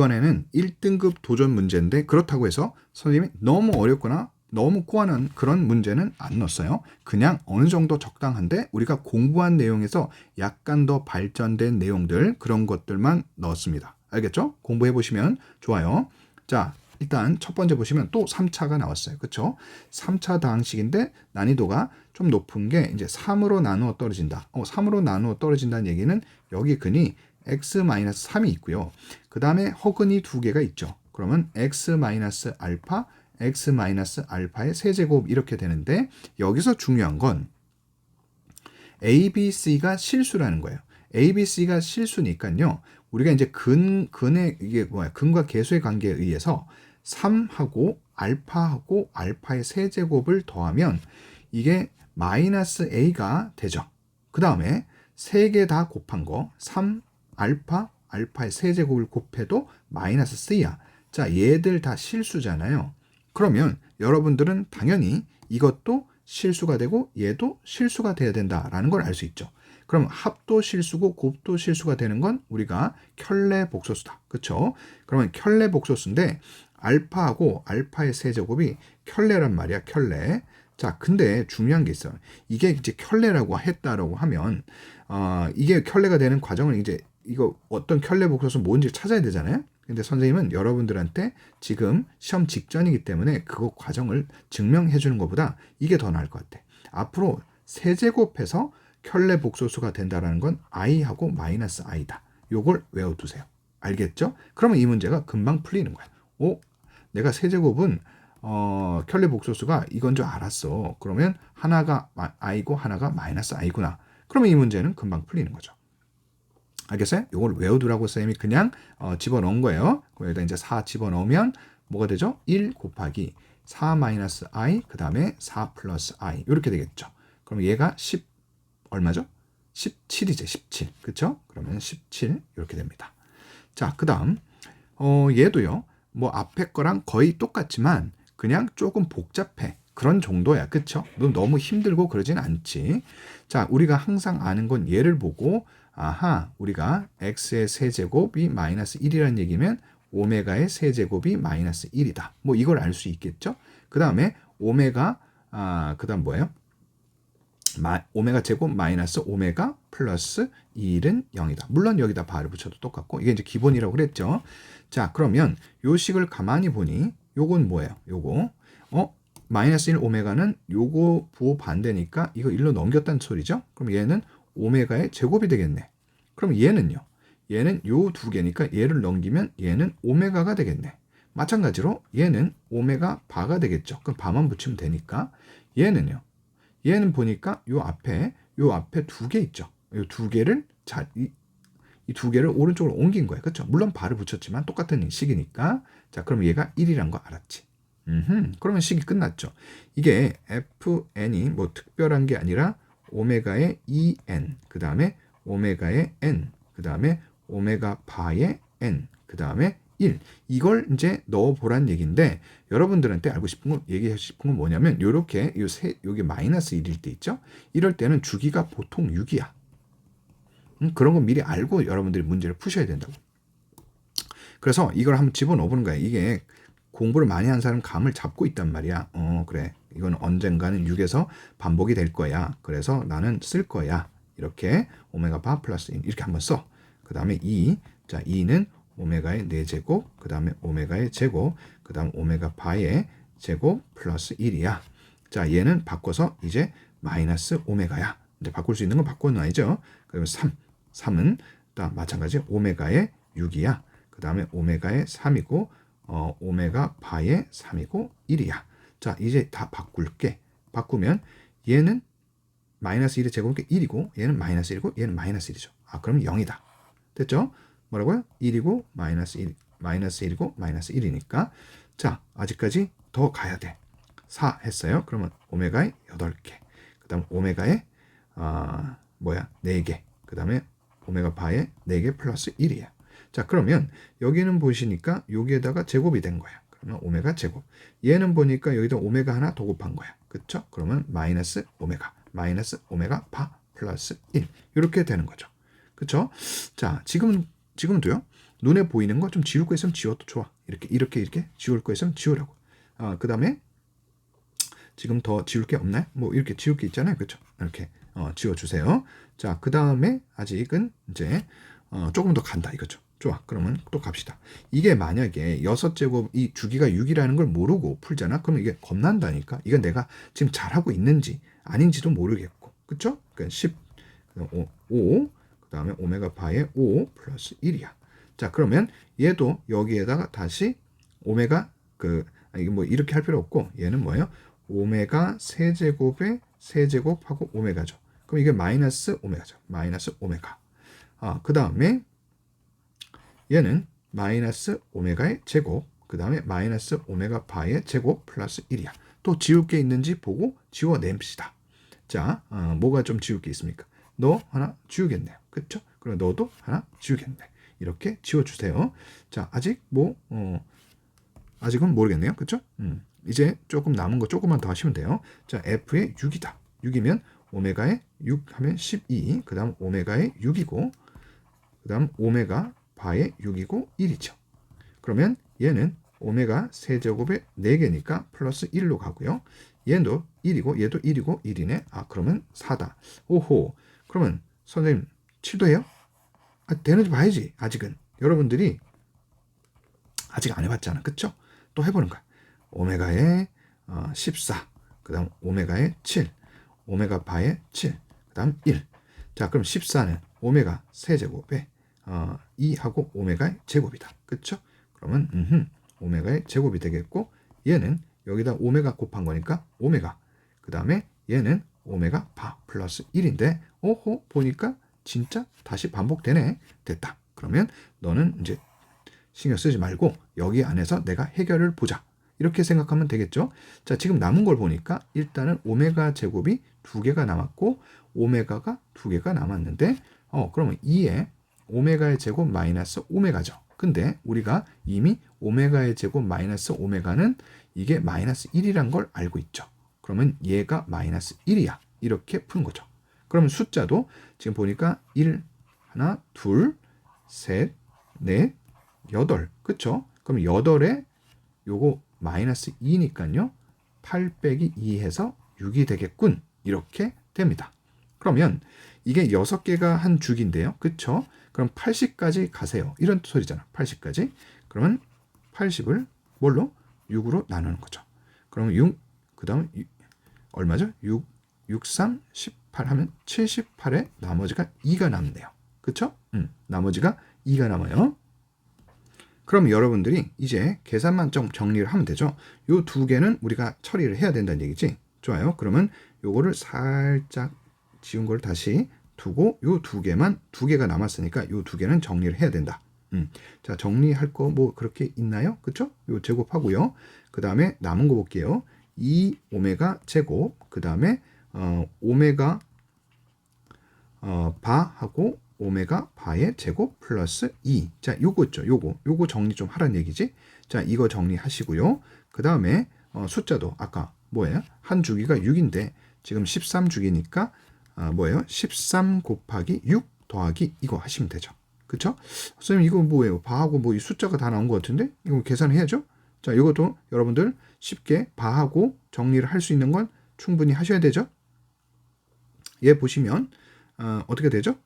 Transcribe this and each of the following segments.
이번에는 1등급 도전 문제인데 그렇다고 해서 선생님이 너무 어렵거나 너무 꼬아는 그런 문제는 안 넣었어요. 그냥 어느 정도 적당한데 우리가 공부한 내용에서 약간 더 발전된 내용들 그런 것들만 넣었습니다. 알겠죠? 공부해 보시면 좋아요. 자, 일단 첫 번째 보시면 또 3차가 나왔어요. 그렇죠? 3차 다항식인데 난이도가 좀 높은 게 이제 3으로 나누어 떨어진다. 어, 3으로 나누어 떨어진다는 얘기는 여기 근이 x-3이 있고요. 그 다음에 허근이 두 개가 있죠. 그러면 x-알파, x-알파의 세제곱 이렇게 되는데 여기서 중요한 건 A, B, C가 실수라는 거예요. A, B, C가 실수니까요. 우리가 이제 근, 근의, 이게 뭐야, 근과 계수의 관계에 의해서 3하고 알파하고 알파의 세제곱을 더하면 이게 마이너스 A가 되죠. 그 다음에 세 개 다 곱한 거, 3 알파, 알파의 세제곱을 곱해도 마이너스 C야. 자, 얘들 다 실수잖아요. 그러면 여러분들은 당연히 이것도 실수가 되고 얘도 실수가 돼야 된다라는 걸 알 수 있죠. 그럼 합도 실수고 곱도 실수가 되는 건 우리가 켤레 복소수다. 그렇죠? 그러면 켤레 복소수인데 알파하고 알파의 세제곱이 켤레란 말이야, 켤레. 자, 근데 중요한 게 있어요. 이게 이제 켤레라고 했다라고 하면 어, 이게 켤레가 되는 과정을 이제 이거 어떤 켤레 복소수 뭔지 찾아야 되잖아요. 근데 선생님은 여러분들한테 지금 시험 직전이기 때문에 그거 과정을 증명해 주는 것보다 이게 더 나을 것 같아. 앞으로 세제곱해서 켤레 복소수가 된다라는 건 i하고 마이너스 i다. 요걸 외워두세요. 알겠죠? 그러면 이 문제가 금방 풀리는 거야. 오, 내가 세제곱은 어, 켤레 복소수가 이건 줄 알았어. 그러면 하나가 i고 하나가 마이너스 i구나. 그러면 이 문제는 금방 풀리는 거죠. 알겠어요? 이걸 외워두라고 쌤이 그냥 어, 집어넣은 거예요. 여기다 이제 4 집어넣으면 뭐가 되죠? 1 곱하기 4 마이너스 i 그 다음에 4 플러스 i 이렇게 되겠죠. 그럼 얘가 10 얼마죠? 17이죠. 17. 그쵸? 그러면 17 이렇게 됩니다. 자, 그 다음 어, 얘도요. 뭐 앞에 거랑 거의 똑같지만 그냥 조금 복잡해. 그런 정도야. 그쵸? 너무 힘들고 그러진 않지. 자, 우리가 항상 아는 건 얘를 보고 아하, 우리가 x의 세제곱이 마이너스 1이라는 얘기면 오메가의 세제곱이 마이너스 1이다. 뭐 이걸 알 수 있겠죠? 그 다음에 오메가, 아, 그 다음 뭐예요? 마, 오메가 제곱 마이너스 오메가 플러스 1은 0이다. 물론 여기다 바를 붙여도 똑같고 이게 이제 기본이라고 그랬죠. 자, 그러면 요 식을 가만히 보니 요건 뭐예요? 요거. 어? 마이너스 1 오메가는 요거 부호 반대니까 이거 1로 넘겼다는 소리죠? 그럼 얘는 오메가의 제곱이 되겠네. 그럼 얘는요. 얘는 요 두 개니까 얘를 넘기면 얘는 오메가가 되겠네. 마찬가지로 얘는 오메가 바가 되겠죠. 그럼 바만 붙이면 되니까 얘는요. 얘는 보니까 요 앞에 요 앞에 두 개 있죠. 요 두 개를 자, 이 두 개를 오른쪽으로 옮긴 거예요. 그렇죠? 물론 바를 붙였지만 똑같은 식이니까. 자, 그럼 얘가 1이란 거 알았지. 음, 그러면 식이 끝났죠. 이게 fn이 뭐 특별한 게 아니라 오메가의 2n, 그 다음에 오메가의 n, 그 다음에 오메가 바의 n, 그 다음에 1. 이걸 이제 넣어보란 얘기인데 여러분들한테 알고 싶은 건 얘기하고 싶은 건 뭐냐면 요렇게 요 세, 여기 마이너스 1일 때 있죠? 이럴 때는 주기가 보통 6이야. 음, 그런 거 미리 알고 여러분들이 문제를 푸셔야 된다고. 그래서 이걸 한번 집어넣어보는 거야. 이게 공부를 많이 한 사람 감을 잡고 있단 말이야. 어, 그래. 이건 언젠가는 6에서 반복이 될 거야. 그래서 나는 쓸 거야. 이렇게 오메가 바 플러스 1 이렇게 한번 써. 그 다음에 2. 자, 2는 오메가의 4제곱, 그 다음에 오메가의 제곱, 그 다음 오메가 바의 제곱 플러스 1이야. 자, 얘는 바꿔서 이제 마이너스 오메가야. 이제 바꿀 수 있는 건 바꿔놔야죠. 그러면 3. 3은 또 마찬가지 오메가의 6이야. 그 다음에 오메가의 3이고, 어, 오메가 바의 3이고 1이야. 자, 이제 다 바꿀게. 바꾸면 얘는 마이너스 1의 제곱이 1이고 얘는 마이너스 1이고 얘는 마이너스 1이죠. 아, 그럼 0이다. 됐죠? 뭐라고요? 1이고 마이너스 1, 마이너스 1이고 마이너스 1이니까 자, 아직까지 더 가야 돼. 4 했어요. 그러면 오메가의 8개. 그다음 오메가의 아, 뭐야? 4개. 그다음에 오메가 바의 4개 플러스 1이에요. 자, 그러면 여기는 보시니까 여기에다가 제곱이 된 거야. 그러면 오메가 제곱. 얘는 보니까 여기다 오메가 하나 더 곱한 거야. 그쵸? 그러면 마이너스 오메가. 마이너스 오메가 바 플러스 1. 이렇게 되는 거죠. 그쵸? 자, 지금, 지금도요. 눈에 보이는 거 좀 지울 거 있으면 지워도 좋아. 이렇게 이렇게 이렇게 지울 거 있으면 지우라고. 아, 그 다음에 지금 더 지울 게 없나요? 뭐 이렇게 지울 게 있잖아요. 그렇죠? 이렇게 어, 지워 주세요. 자, 그 다음에 아직은 이제 어, 조금 더 간다 이거죠. 좋아. 그러면 또 갑시다. 이게 만약에 여섯 제곱 이 주기가 6이라는 걸 모르고 풀잖아. 그러면 이게 겁난다니까. 이건 내가 지금 잘하고 있는지 아닌지도 모르겠고. 그쵸? 그러니까 10 5, 5 그다음에 오메가 파의 5 플러스 1이야. 자, 그러면 얘도 여기에다가 다시 오메가 그 아, 이게 뭐 이렇게 할 필요 없고 얘는 뭐예요? 오메가 세제곱의 세제곱하고 오메가죠. 그럼 이게 마이너스 오메가죠. 마이너스 오메가. 아, 그 다음에 얘는 마이너스 오메가의 제곱, 그 다음에 마이너스 오메가 파의 제곱 플러스 1이야. 또 지울 게 있는지 보고 지워냅시다. 자, 어, 뭐가 좀 지울 게 있습니까? 너 하나 지우겠네요. 그쵸? 그럼 너도 하나 지우겠네. 이렇게 지워주세요. 자, 아직 뭐, 어, 아직은 모르겠네요. 그쵸? 음, 이제 조금 남은 거 조금만 더 하시면 돼요. 자, F의 6이다. 6이면 오메가의 6 하면 12, 그 다음 오메가의 6이고, 그 다음 오메가 바의 6이고 1이죠. 그러면 얘는 오메가 세제곱의 4개니까 플러스 1로 가고요. 얘도 1이고 얘도 1이고 1이네. 아 그러면 4다. 오호. 그러면 선생님 7도 해요? 아, 되는지 봐야지. 아직은. 여러분들이 아직 안 해봤잖아. 그쵸? 또 해보는 거야. 오메가의 어, 14. 그 다음 오메가의 7. 오메가 바의 7. 그 다음 1. 자 그럼 14는 오메가 세제곱에 어, 2하고 오메가의 제곱이다. 그쵸? 그러면 음흠, 오메가의 제곱이 되겠고 얘는 여기다 오메가 곱한 거니까 오메가. 그 다음에 얘는 오메가 바 플러스 1인데 오호 보니까 진짜 다시 반복되네. 됐다. 그러면 너는 이제 신경 쓰지 말고 여기 안에서 내가 해결을 보자. 이렇게 생각하면 되겠죠? 자 지금 남은 걸 보니까 일단은 오메가 제곱이 두 개가 남았고 오메가가 두 개가 남았는데 어 그러면 2에 오메가의 제곱 마이너스 오메가죠 근데 우리가 이미 오메가의 제곱 마이너스 오메가는 이게 마이너스 1이란 걸 알고 있죠. 그러면 얘가 마이너스 1이야. 이렇게 푸는 거죠. 그러면 숫자도 지금 보니까 1, 하나, 둘, 셋, 넷, 여덟. 그쵸? 그럼 여덟에 요거 마이너스 2니까요. 8 빼기 2 해서 6이 되겠군. 이렇게 됩니다. 그러면 이게 6개가 한 주기인데요. 그쵸? 그럼 80까지 가세요. 이런 소리잖아. 80까지. 그러면 80을 뭘로? 6으로 나누는 거죠. 그러면 6, 그 다음 얼마죠? 6, 6, 3, 18 하면 78에 나머지가 2가 남네요. 그쵸? 음, 나머지가 2가 남아요. 그럼 여러분들이 이제 계산만 좀 정리를 하면 되죠. 요 두 개는 우리가 처리를 해야 된다는 얘기지. 좋아요. 그러면 요거를 살짝 지운 걸 다시 두고 요 두 개만 두 개가 남았으니까 요 두 개는 정리를 해야 된다. 음. 자, 정리할 거 뭐 그렇게 있나요? 그쵸? 요 제곱하고요. 그 다음에 남은 거 볼게요. 2 오메가 제곱, 그 다음에 어, 오메가 어, 바하고 오메가 바의 제곱 플러스 2. 자, 요거 있죠. 요거. 요거 정리 좀 하란 얘기지. 자, 이거 정리하시고요. 그 다음에 어, 숫자도 아까 뭐예요? 한 주기가 6인데 지금 13주기니까 아, 뭐예요? 13 곱하기 6 더하기 이거 하시면 되죠. 그쵸? 선생님 이거 뭐예요? 바하고 뭐 이 숫자가 다 나온 것 같은데 이거 계산해야죠. 자, 이것도 여러분들 쉽게 바하고 정리를 할 수 있는 건 충분히 하셔야 되죠. 얘 보시면 어, 어떻게 되죠?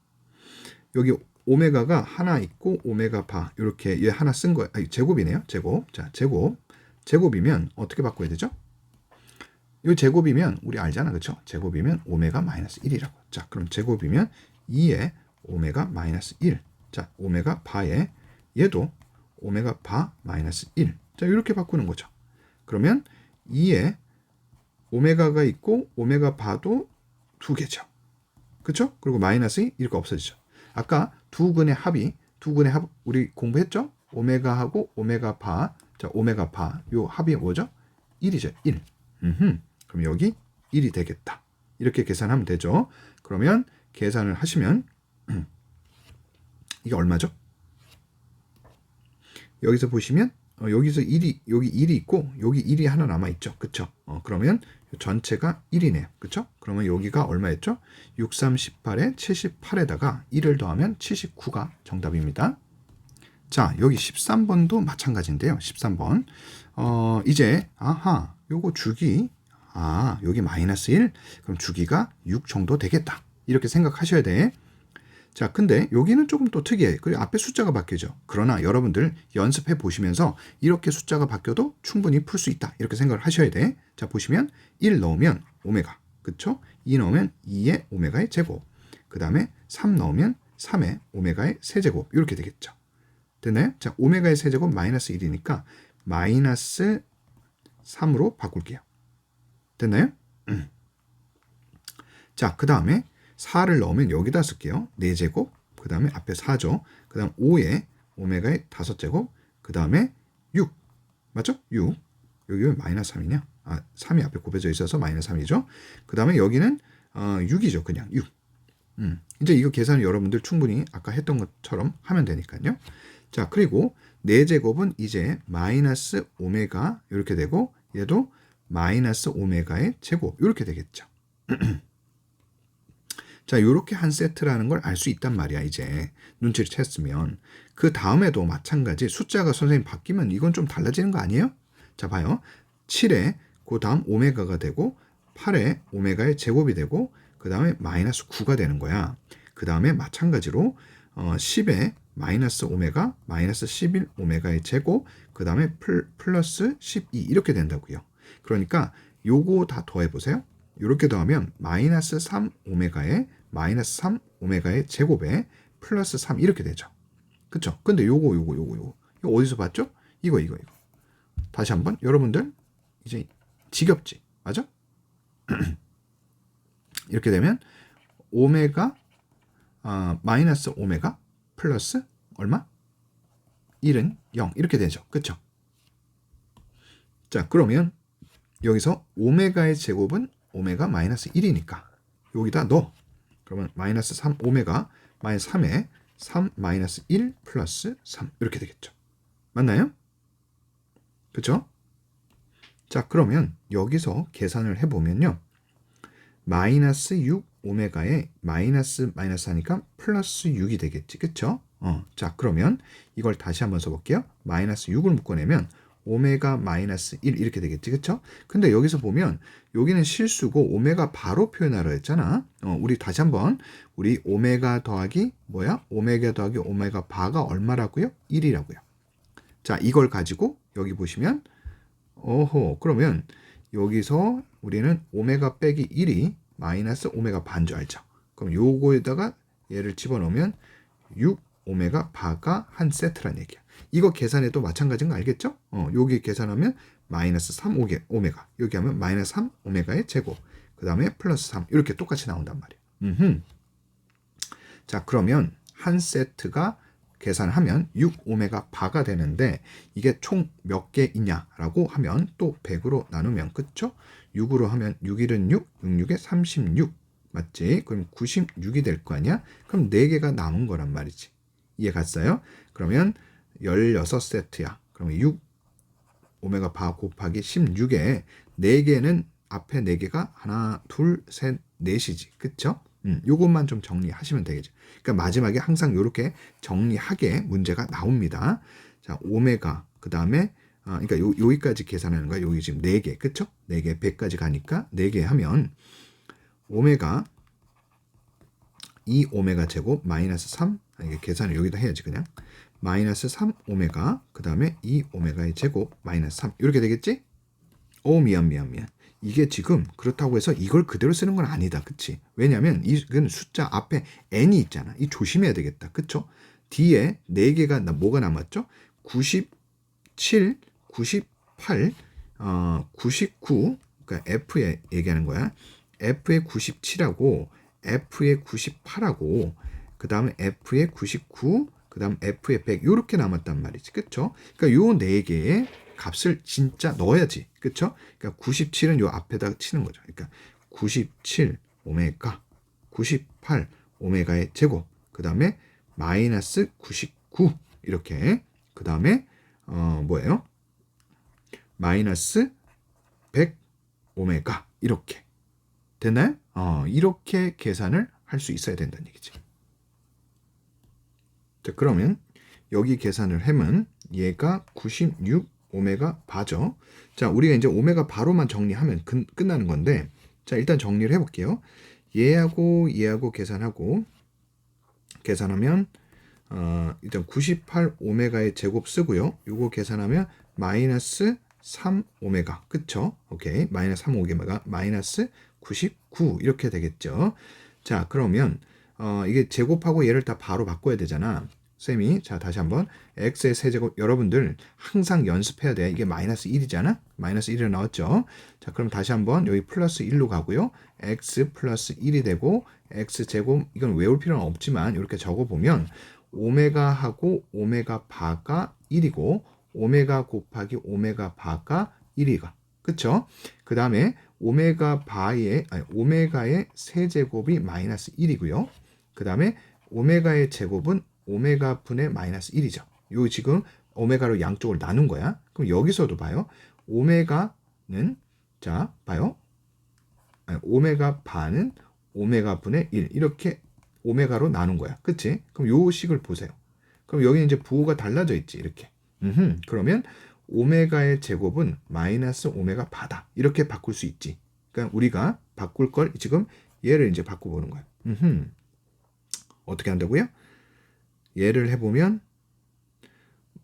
여기 오메가가 하나 있고 오메가 바 이렇게 얘 하나 쓴 거예요. 아니, 제곱이네요. 제곱. 자, 제곱. 제곱이면 어떻게 바꿔야 되죠? 이 제곱이면 우리 알잖아. 그쵸 제곱이면 오메가 마이너스 1이라고. 자, 그럼 제곱이면 2에 오메가 마이너스 1. 자, 오메가 바에 얘도 오메가 바 마이너스 1. 자, 이렇게 바꾸는 거죠. 그러면 2에 오메가가 있고 오메가 바도 두 개죠. 그쵸 그리고 마이너스 이렇게 없어지죠. 아까 두 근의 합이 두 근의 합 우리 공부했죠? 오메가하고 오메가 바. 자, 오메가 바. 요 합이 뭐죠? 1이죠. 1. 음흠. 그럼 여기 1이 되겠다. 이렇게 계산하면 되죠. 그러면 계산을 하시면 이게 얼마죠? 여기서 보시면 어, 여기서 1이 여기 1이 있고 여기 1이 하나 남아 있죠. 그쵸 어, 그러면 전체가 1이네요. 그쵸 그러면 여기가 얼마였죠? 6, 3, 18에 78에다가 1을 더하면 79가 정답입니다. 자, 여기 13번도 마찬가지인데요. 13번. 어, 이제 아하, 요거 주기 아, 여기 마이너스 1? 그럼 주기가 6 정도 되겠다. 이렇게 생각하셔야 돼. 자, 근데 여기는 조금 또 특이해. 그리고 앞에 숫자가 바뀌죠. 그러나 여러분들 연습해 보시면서 이렇게 숫자가 바뀌어도 충분히 풀 수 있다. 이렇게 생각을 하셔야 돼. 자, 보시면 1 넣으면 오메가. 그쵸? 2 넣으면 2의 오메가의 제곱. 그 다음에 3 넣으면 3의 오메가의 세제곱. 이렇게 되겠죠. 됐나요? 자, 오메가의 세제곱 마이너스 1이니까 마이너스 3으로 바꿀게요. 됐나요? 음. 자, 그 다음에 4를 넣으면 여기다 쓸게요. 4제곱, 그 다음에 앞에 4죠. 그 다음 5에 오메가의 5제곱, 그 다음에 6. 맞죠? 6. 여기 왜 마이너스 3이냐? 아, 3이 앞에 곱해져 있어서 마이너스 3이죠. 그 다음에 여기는 어, 6이죠. 그냥 6. 음. 이제 이거 계산을 여러분들 충분히 아까 했던 것처럼 하면 되니까요. 자, 그리고 4제곱은 이제 마이너스 오메가 이렇게 되고 얘도 마이너스 오메가의 제곱 이렇게 되겠죠. 자, 이렇게 한 세트라는 걸 알 수 있단 말이야, 이제. 눈치를 챘으면. 그 다음에도 마찬가지 숫자가 선생님 바뀌면 이건 좀 달라지는 거 아니에요? 자, 봐요. 7에 그 다음 오메가가 되고 8에 오메가의 제곱이 되고 그 다음에 마이너스 9가 되는 거야. 그 다음에 마찬가지로 어, 10에 마이너스 오메가, 마이너스 11 오메가의 제곱, 그 다음에 플러스 12 이렇게 된다고요. 그러니까 요거 다 더해 보세요. 이렇게 더하면 마이너스 3 오메가에 마이너스 3 오메가의 제곱에 플러스 3 이렇게 되죠. 그쵸? 근데 요거 요거 요거 요거 이거 어디서 봤죠? 이거 이거 이거 다시 한번 여러분들 이제 지겹지 맞아? 이렇게 되면 오메가 아, 마이너스 오메가 플러스 얼마? 1은 0 이렇게 되죠. 그쵸? 자 그러면 여기서 오메가의 제곱은 오메가 마이너스 1이니까 여기다 넣어. 그러면 마이너스 3 오메가 마이너스 3에 3 마이너스 1 플러스 3 이렇게 되겠죠. 맞나요? 그죠? 자 그러면 여기서 계산을 해보면요. 마이너스 6 오메가에 마이너스 마이너스 하니까 플러스 6이 되겠지. 그쵸? 어, 자 그러면 이걸 다시 한번 써볼게요. 마이너스 6을 묶어내면 오메가 마이너스 1 이렇게 되겠지 그쵸? 근데 여기서 보면 여기는 실수고 오메가 바로 표현하려 했잖아 어, 우리 다시 한번 우리 오메가 더하기 뭐야? 오메가 더하기 오메가 바가 얼마라고요? 1이라고요 자 이걸 가지고 여기 보시면 어허 그러면 여기서 우리는 오메가 빼기 1이 마이너스 오메가 반 줄 알죠? 그럼 요거에다가 얘를 집어넣으면 6 오메가 바가 한 세트란 얘기야 이거 계산해도 마찬가지인 거 알겠죠? 어, 여기 계산하면 마이너스 3 오메가 여기 하면 마이너스 3 오메가의 제곱 그 다음에 플러스 3 이렇게 똑같이 나온단 말이에요. 음흠. 자 그러면 한 세트가 계산하면 6 오메가 바가 되는데 이게 총 몇 개 있냐라고 하면 또 100으로 나누면 그쵸? 6으로 하면 6일은 6, 6, 6에 36 맞지? 그럼 96이 될 거 아니야? 그럼 4개가 남은 거란 말이지. 이해 갔어요? 그러면 16세트야. 그럼 6 오메가 바 곱하기 16에 4개는 앞에 4개가 하나, 둘, 셋, 넷이지. 그쵸? 음, 요것만 좀 정리하시면 되겠죠. 그러니까 마지막에 항상 이렇게 정리하게 문제가 나옵니다. 자, 오메가, 그 다음에, 아, 그러니까 요, 여기까지 계산하는 거야. 여기 지금 4개, 그쵸? 4개, 100까지 가니까 4개 하면, 오메가, 2 오메가 제곱 마이너스 3, 아, 이게 계산을 여기다 해야지, 그냥. 마이너스 3 오메가 그 다음에 2 오메가의 제곱 마이너스 3 이렇게 되겠지? 오 미안 미안 미안 이게 지금 그렇다고 해서 이걸 그대로 쓰는 건 아니다 그치? 왜냐면 이건 숫자 앞에 n이 있잖아 이 조심해야 되겠다 그쵸? 뒤에 4개가 뭐가 남았죠? 97 98 어, 99 그러니까 F에 얘기하는 거야 F의 97하고 F의 98하고 그 다음에 F의 99 그 다음 F의 100 이렇게 남았단 말이지. 그쵸? 그러니까 요 네 개의 값을 진짜 넣어야지. 그쵸? 그러니까 97은 요 앞에다 치는 거죠. 그러니까 97 오메가 98 오메가의 제곱 그 다음에 마이너스 99 이렇게 그 다음에 어 뭐예요? 마이너스 100 오메가 이렇게 됐나요? 어 이렇게 계산을 할 수 있어야 된다는 얘기지. 자, 그러면 여기 계산을 하면 얘가 96 오메가 바죠. 자, 우리가 이제 오메가 바로만 정리하면 근- 끝나는 건데, 자, 일단 정리를 해 볼게요. 얘하고 얘하고 계산하고, 계산하면, 어, 일단 98 오메가의 제곱 쓰고요. 요거 계산하면 마이너스 3 오메가. 그쵸? 오케이. 마이너스 3 오메가, 마이너스 99. 이렇게 되겠죠. 자, 그러면, 어, 이게 제곱하고 얘를 다 바로 바꿔야 되잖아. 쌤이. 자 다시 한번. X의 세제곱. 여러분들 항상 연습해야 돼. 이게 마이너스 1이잖아? 마이너스 1이 나왔죠? 자 그럼 다시 한번 여기 플러스 1로 가고요. X 플러스 1이 되고 x 제곱. 이건 외울 필요는 없지만 이렇게 적어보면 오메가하고 오메가 바가 1이고 오메가 곱하기 오메가 바가 1이가. 그쵸? 그 다음에 오메가 바의 아니 오메가의 세제곱이 마이너스 1이고요 그 다음에 오메가의 제곱은 오메가 분의 마이너스 1이죠. 요 지금 오메가로 양쪽을 나눈 거야. 그럼 여기서도 봐요. 오메가는 자 봐요. 아니, 오메가 반은 오메가 분의 1 이렇게 오메가로 나눈 거야. 그치? 그럼 요 식을 보세요. 그럼 여기 이제 부호가 달라져 있지 이렇게. 음흠, 그러면 오메가의 제곱은 마이너스 오메가 바다 이렇게 바꿀 수 있지. 그러니까 우리가 바꿀 걸 지금 얘를 이제 바꿔보는 거야. 음흠. 어떻게 한다고요? 얘를 해보면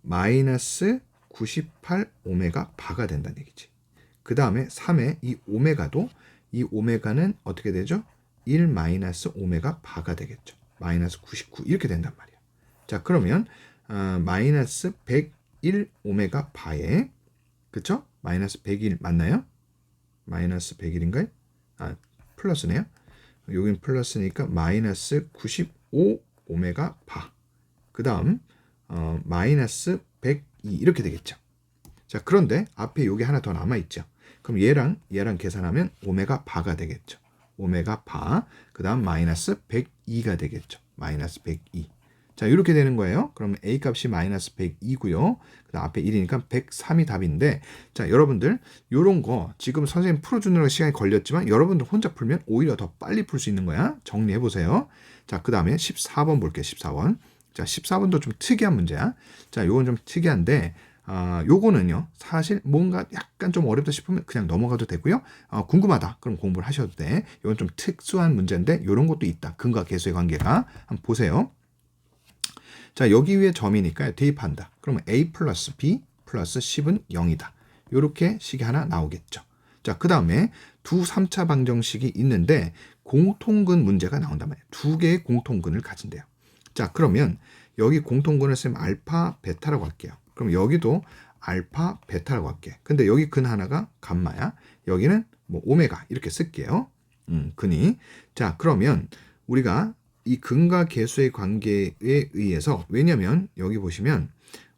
마이너스 98 오메가 바가 된다는 얘기지. 그 다음에 3의 이 오메가도 이 오메가는 어떻게 되죠? 1 마이너스 오메가 바가 되겠죠. 마이너스 99 이렇게 된단 말이야. 자 그러면 어, 마이너스 101 오메가 바에 그쵸? 마이너스 101 맞나요? 마이너스 101인가요? 아 플러스네요. 여긴 플러스니까 마이너스 95 오메가 바. 그 다음 어, 마이너스 102 이렇게 되겠죠. 자 그런데 앞에 여기 하나 더 남아 있죠. 그럼 얘랑 얘랑 계산하면 오메가 바가 되겠죠. 오메가 바. 그 다음 마이너스 102가 되겠죠. 마이너스 102. 자 이렇게 되는 거예요. 그러면 a 값이 마이너스 102고요. 그 다음 앞에 1이니까 103이 답인데 자 여러분들 요런 거 지금 선생님 풀어주느라 시간이 걸렸지만 여러분들 혼자 풀면 오히려 더 빨리 풀 수 있는 거야. 정리해 보세요. 자 그 다음에 14번 볼게요. 14번. 자, 14번도 좀 특이한 문제야. 자, 요건 좀 특이한데, 아, 요거는요, 사실 뭔가 약간 좀 어렵다 싶으면 그냥 넘어가도 되고요. 아, 궁금하다. 그럼 공부를 하셔도 돼. 요건 좀 특수한 문제인데, 요런 것도 있다. 근과 계수의 관계가. 한번 보세요. 자, 여기 위에 점이니까 대입한다. 그러면 a 플러스 b 플러스 10은 0이다. 요렇게 식이 하나 나오겠죠. 자, 그 다음에 두 3차 방정식이 있는데, 공통근 문제가 나온단 말이에요. 두 개의 공통근을 가진대요. 자, 그러면 여기 공통근을 쓰면 알파, 베타라고 할게요. 그럼 여기도 알파, 베타라고 할게. 근데 여기 근 하나가 감마야. 여기는 뭐 오메가 이렇게 쓸게요. 음, 근이. 자, 그러면 우리가 이 근과 계수의 관계에 의해서 왜냐면 여기 보시면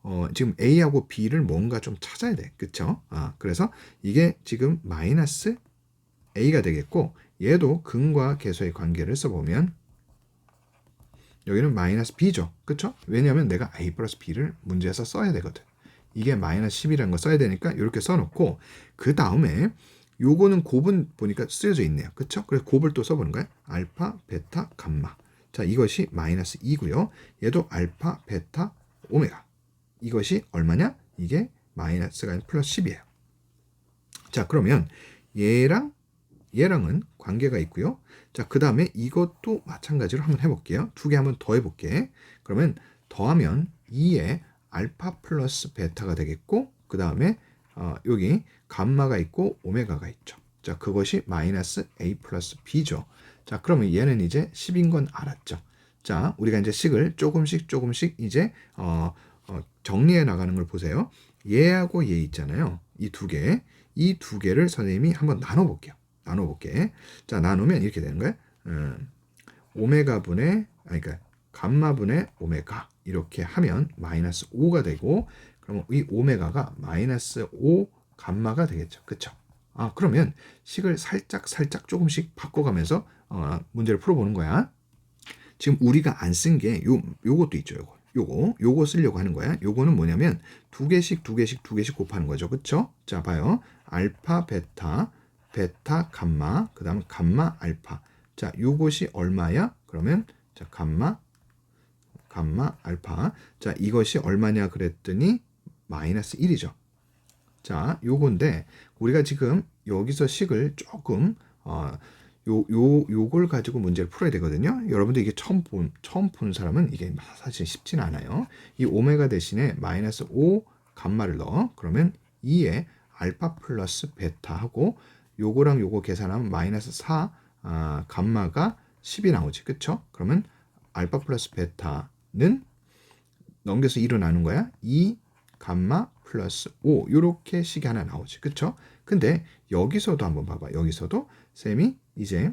어, 지금 A하고 B를 뭔가 좀 찾아야 돼. 그쵸? 아, 그래서 이게 지금 마이너스 A가 되겠고 얘도 근과 계수의 관계를 써보면 여기는 마이너스 b죠. 그쵸? 왜냐하면 내가 a 플러스 b를 문제에서 써야 되거든. 이게 마이너스 10이라는 거 써야 되니까 이렇게 써놓고 그 다음에 요거는 곱은 보니까 쓰여져 있네요. 그쵸? 그래서 곱을 또 써보는 거야. 알파, 베타, 감마. 자, 이것이 마이너스 2고요. 얘도 알파, 베타, 오메가. 이것이 얼마냐? 이게 마이너스가 아니라 플러스 10이에요. 자, 그러면 얘랑 얘랑은 관계가 있고요. 자, 그 다음에 이것도 마찬가지로 한번 해볼게요. 두 개 한번 더 해볼게. 그러면 더하면 2에 알파 플러스 베타가 되겠고, 그 다음에 어, 여기 감마가 있고 오메가가 있죠. 자, 그것이 마이너스 a 플러스 b죠. 자, 그러면 얘는 이제 10인 건 알았죠. 자, 우리가 이제 식을 조금씩 조금씩 이제 어, 어, 정리해 나가는 걸 보세요. 얘하고 얘 있잖아요. 이 두 개. 이 두 개를 선생님이 한번 나눠 볼게요. 나눠 볼게. 자, 나누면 이렇게 되는 거예요. 음, 오메가 분의, 아니, 그러니까 감마 분의 오메가. 이렇게 하면 마이너스 5가 되고, 그러면 이 오메가가 마이너스 5 감마가 되겠죠. 그쵸? 아, 그러면 식을 살짝, 살짝 조금씩 바꿔 가면서, 어, 문제를 풀어보는 거야. 지금 우리가 안 쓴 게, 요, 요것도 있죠. 요거. 요거, 요거 쓰려고 하는 거야. 요거는 뭐냐면, 두 개씩, 두 개씩, 두 개씩 곱하는 거죠. 그쵸? 자, 봐요. 알파, 베타, 베타, 감마, 그 다음 감마, 알파. 자, 요것이 얼마야? 그러면 자, 감마, 감마 알파. 자, 이것이 얼마냐 그랬더니 마이너스 1이죠. 자, 요건데 우리가 지금 여기서 식을 조금 어, 요, 요, 요걸 가지고 문제를 풀어야 되거든요. 여러분들 이게 처음 본, 처음 푸는 사람은 이게 사실 쉽진 않아요. 이 오메가 대신에 마이너스 5 감마를 넣어. 그러면 2에 알파 플러스 베타 하고 요거랑 요거 계산하면 마이너스 4 아, 감마가 10이 나오지. 그쵸? 그러면 알파 플러스 베타는 넘겨서 2로 나눈 거야. 2 감마 플러스 5 요렇게 식이 하나 나오지. 그쵸? 근데 여기서도 한번 봐봐. 여기서도 쌤이 이제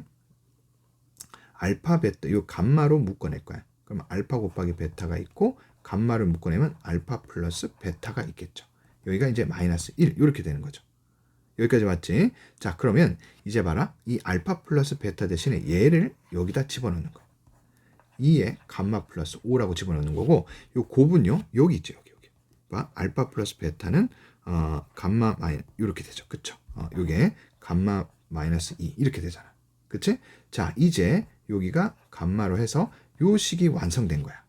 알파 베타 요 감마로 묶어낼 거야. 그럼 알파 곱하기 베타가 있고 감마를 묶어내면 알파 플러스 베타가 있겠죠. 여기가 이제 마이너스 1 이렇게 되는 거죠. 여기까지 맞지? 자 그러면 이제 봐라. 이 알파 플러스 베타 대신에 얘를 여기다 집어넣는 거. 2에 감마 플러스 5라고 집어넣는 거고 요 곱은요 여기 있죠 여기 여기. 봐 알파 플러스 베타는 어, 감마 마이 이렇게 되죠. 그쵸? 어, 요게 감마 마이너스 2 이렇게 되잖아. 그치? 자 이제 여기가 감마로 해서 요 식이 완성된 거야.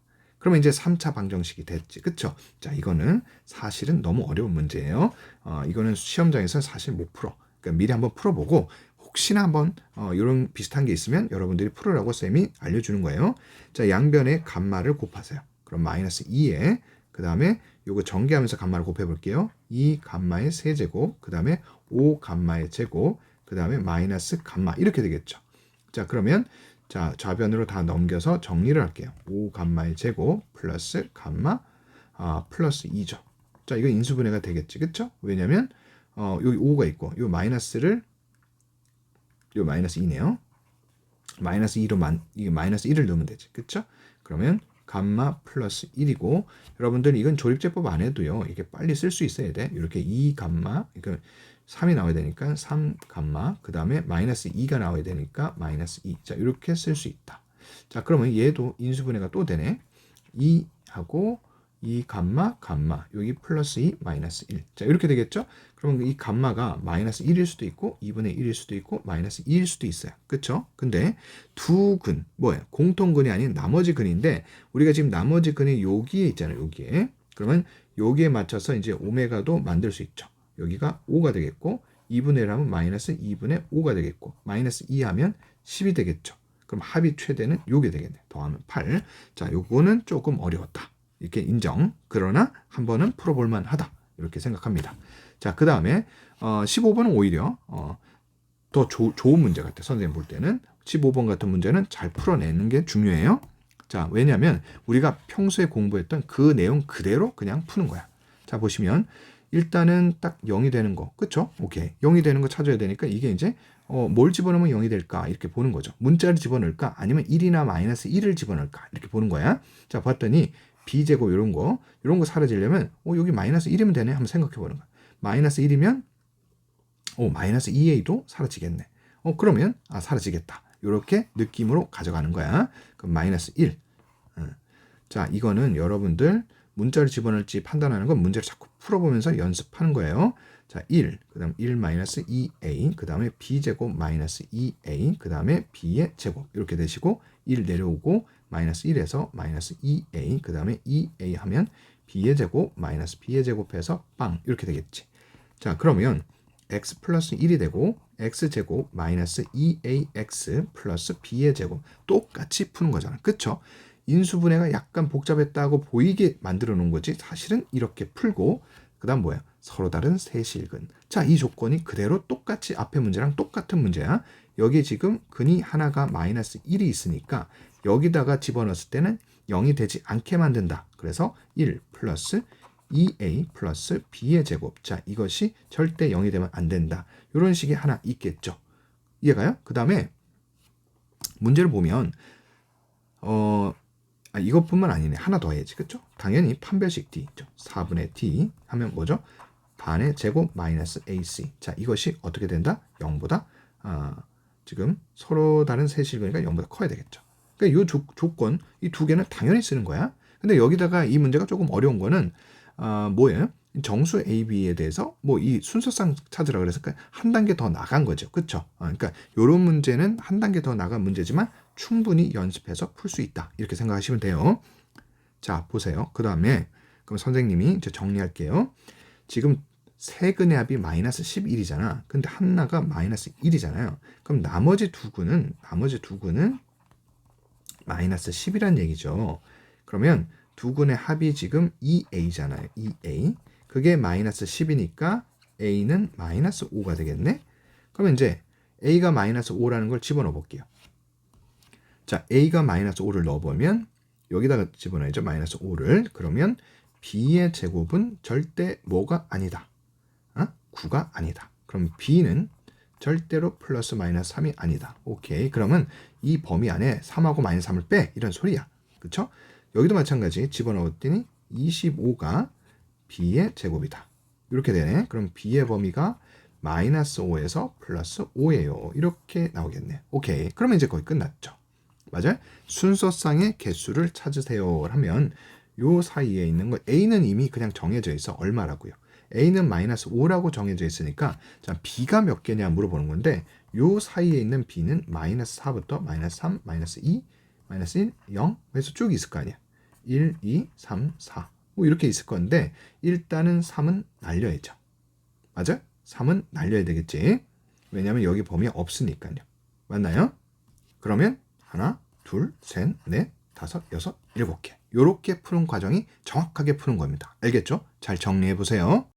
그러면 이제 3차 방정식이 됐지. 그쵸? 자, 이거는 사실은 너무 어려운 문제예요. 어, 이거는 시험장에서 사실 못 풀어. 그러니까 미리 한번 풀어보고 혹시나 한번 어, 이런 비슷한 게 있으면 여러분들이 풀으라고 쌤이 알려주는 거예요. 자, 양변의 감마를 곱하세요. 그럼 마이너스 2에 그 다음에 요거 전개하면서 감마를 곱해볼게요. 2 감마의 세제곱, 그 다음에 5 감마의 제곱, 그 다음에 마이너스 감마 이렇게 되겠죠. 자, 그러면 자, 좌변으로 다 넘겨서 정리를 할게요. 5 감마의 제곱 플러스 감마 아, 플러스 2죠. 자, 이거 인수분해가 되겠지. 그쵸? 왜냐면 어, 여기 5가 있고 요 마이너스를 요 마이너스 2네요. 마이너스 2로 만, 이게 마이너스 1을 넣으면 되지. 그쵸? 그러면 감마 플러스 1이고 여러분들 이건 조립제법 안 해도요. 이게 빨리 쓸 수 있어야 돼. 이렇게 2 감마 이거 3이 나와야 되니까 3 감마 그 다음에 마이너스 2가 나와야 되니까 마이너스 2. 자 이렇게 쓸 수 있다. 자 그러면 얘도 인수분해가 또 되네. 2하고 2 감마 감마 여기 플러스 2 마이너스 1. 자 이렇게 되겠죠? 그러면 이 감마가 마이너스 1일 수도 있고 2분의 1일 수도 있고 마이너스 2일 수도 있어요. 그쵸? 근데 두 근, 뭐예요? 공통근이 아닌 나머지 근인데 우리가 지금 나머지 근이 여기에 있잖아요. 여기에. 그러면 여기에 맞춰서 이제 오메가도 만들 수 있죠. 여기가 5가 되겠고 2분의 1 하면 마이너스 2분의 5가 되겠고 마이너스 2 하면 10이 되겠죠. 그럼 합이 최대는 요게 되겠네. 더하면 8. 자, 요거는 조금 어려웠다. 이렇게 인정. 그러나 한 번은 풀어볼 만하다. 이렇게 생각합니다. 자, 그 다음에 어, 15번은 오히려 어, 더 조, 좋은 문제 같아. 선생님 볼 때는 15번 같은 문제는 잘 풀어내는 게 중요해요. 자, 왜냐하면 우리가 평소에 공부했던 그 내용 그대로 그냥 푸는 거야. 자, 보시면 일단은 딱 0이 되는 거. 그쵸? 오케이. 0이 되는 거 찾아야 되니까 이게 이제 어, 뭘 집어넣으면 0이 될까? 이렇게 보는 거죠. 문자를 집어넣을까? 아니면 1이나 마이너스 1을 집어넣을까? 이렇게 보는 거야. 자, 봤더니 B제곱 이런 거, 이런 거 사라지려면 어, 여기 마이너스 1이면 되네. 한번 생각해 보는 거야. 마이너스 1이면 오, 마이너스 2a도 사라지겠네. 어, 그러면 아, 사라지겠다. 이렇게 느낌으로 가져가는 거야. 그럼 마이너스 1. 어. 자, 이거는 여러분들 문자를 집어넣을지 판단하는 건 문제를 자꾸 풀어보면서 연습하는 거예요. 자, 1, 그 다음 1 마이너스 2a, 그 다음에 b제곱 마이너스 2a, 그 다음에 b의 제곱 이렇게 되시고 1 내려오고 마이너스 1에서 마이너스 2a, 그 다음에 2a 하면 b의 제곱 마이너스 b의 제곱해서 빵 이렇게 되겠지. 자, 그러면 x 플러스 1이 되고 x제곱 마이너스 2ax 플러스 b의 제곱 똑같이 푸는 거잖아. 그쵸? 인수분해가 약간 복잡했다고 보이게 만들어 놓은 거지 사실은 이렇게 풀고 그 다음 뭐야? 서로 다른 세실근. 자, 이 조건이 그대로 똑같이 앞에 문제랑 똑같은 문제야. 여기 지금 근이 하나가 마이너스 1이 있으니까 여기다가 집어넣었을 때는 0이 되지 않게 만든다. 그래서 1 플러스 2a 플러스 b의 제곱. 자, 이것이 절대 0이 되면 안 된다. 이런 식이 하나 있겠죠. 이해가요? 그 다음에 문제를 보면 어 아, 이것뿐만 아니네. 하나 더 해야지. 그쵸? 당연히 판별식 D 있죠. 4분의 D 하면 뭐죠? 반의 제곱 마이너스 AC. 자, 이것이 어떻게 된다? 0보다 아, 지금 서로 다른 세실근이니까 0보다 커야 되겠죠. 그러니까 이 조건, 이 두 개는 당연히 쓰는 거야. 근데 여기다가 이 문제가 조금 어려운 거는 아, 뭐예요? 정수 A, B에 대해서 뭐 이 순서상 찾으라 그래서 한 단계 더 나간 거죠. 그쵸? 어, 그러니까 요런 문제는 한 단계 더 나간 문제지만 충분히 연습해서 풀 수 있다. 이렇게 생각하시면 돼요. 자, 보세요. 그 다음에 그럼 선생님이 이제 정리할게요. 지금 세 근의 합이 마이너스 11이잖아. 근데 하나가 마이너스 1이잖아요. 그럼 나머지 두 근은 나머지 두 근은 마이너스 10이란 얘기죠. 그러면 두 근의 합이 지금 2a잖아요. 2a. 그게 마이너스 10이니까 a는 마이너스 5가 되겠네. 그러면 이제 a가 마이너스 5라는 걸 집어넣어 볼게요. 자, a가 마이너스 5를 넣어보면 여기다가 집어넣어야죠. 마이너스 5를. 그러면 b의 제곱은 절대 뭐가 아니다. 어? 9가 아니다. 그럼 b는 절대로 플러스 마이너스 3이 아니다. 오케이. 그러면 이 범위 안에 3하고 마이너스 3을 빼. 이런 소리야. 그쵸? 여기도 마찬가지 집어넣었더니 25가 b의 제곱이다. 이렇게 되네. 그럼 b의 범위가 마이너스 5에서 플러스 5예요. 이렇게 나오겠네. 오케이. 그러면 이제 거의 끝났죠. 맞아요? 순서상의 개수를 찾으세요. 하면 요 사이에 있는 거 a는 이미 그냥 정해져 있어. 얼마라고요? a는 마이너스 5라고 정해져 있으니까 자 b가 몇 개냐 물어보는 건데 요 사이에 있는 b는 마이너스 4부터 마이너스 3, 마이너스 2, 마이너스 1, 0 해서 쭉 있을 거 아니야. 1, 2, 3, 4. 뭐 이렇게 있을 건데 일단은 3은 날려야죠. 맞아? 3은 날려야 되겠지. 왜냐면 여기 범위 없으니까요. 맞나요? 그러면 하나, 둘, 셋, 넷, 다섯, 여섯, 일곱 개. 요렇게 푸는 과정이 정확하게 푸는 겁니다. 알겠죠? 잘 정리해 보세요.